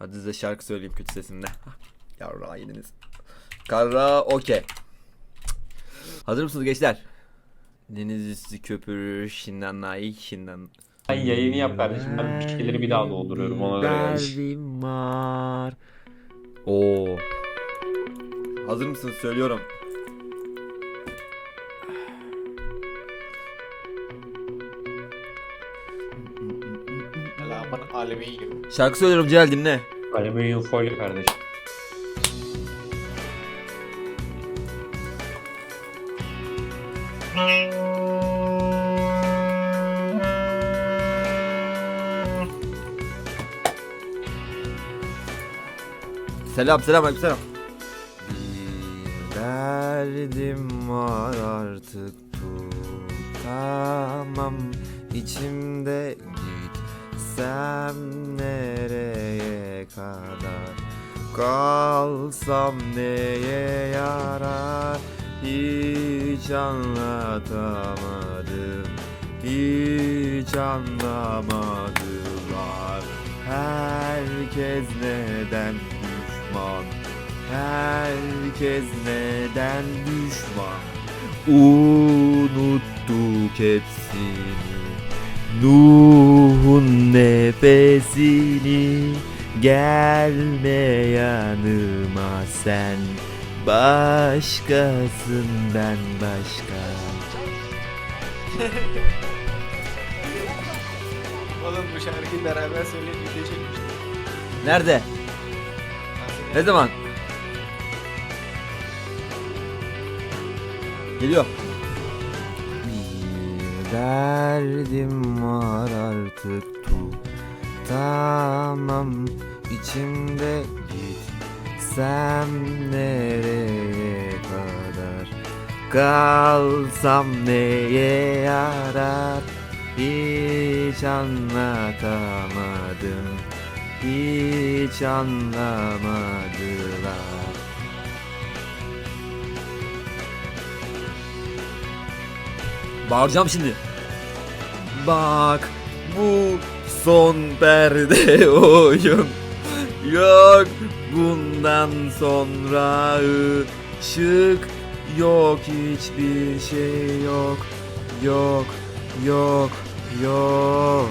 Hadi size şarkı söyleyeyim kötü sesimle. Yarra yediniz. Kara okey. Hazır mısınız gençler? Deniz üstü köpürür şindanay şindan. Ay yayını yap kardeşim. Ben bitkileri bir daha dolduruyorum ona göre. Derdim var. Oo. Hazır mısınız? Söylüyorum. Selamun aleyküm. Şarkı söylüyorum Celal dinle. Alüminyum UFO'yla kardeşim. Selam selam aleyküm selam. Bir derdim var artık tutamam içimde gitsem nereye kadar? Kalsam neye yarar? Hiç anlatamadım. Hiç anlamadılar herkes neden düşman? Herkes neden düşman? Unuttuk hepsini. Nuh'un nefesini Gelme yanıma sen Başkasın ben başka Oğlum bu şarkıyı beraber söyleyip video çekmiştik. Nerede? Ne zaman? Geliyor. Bir derdim var artık tutamam içimde gitsem nereye kadar kalsam neye yarar? Hiç anlatamadım hiç anlamadılar. Bağıracağım şimdi. Bak bu son perde oyun. Yok bundan sonra ışık yok hiçbir şey yok. Yok yok yok.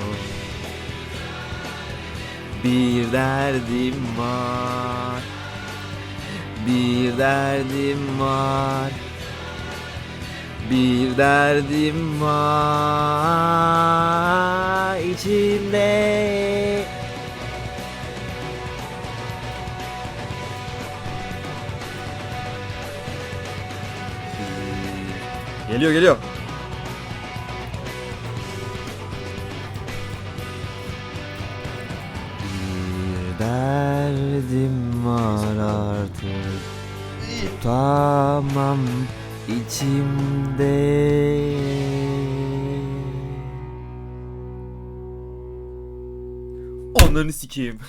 Bir derdim var. Bir derdim var. Bir derdim var içimde. Geliyor geliyor. Bir derdim var artık. Tutamam içimde. Onları sikeyim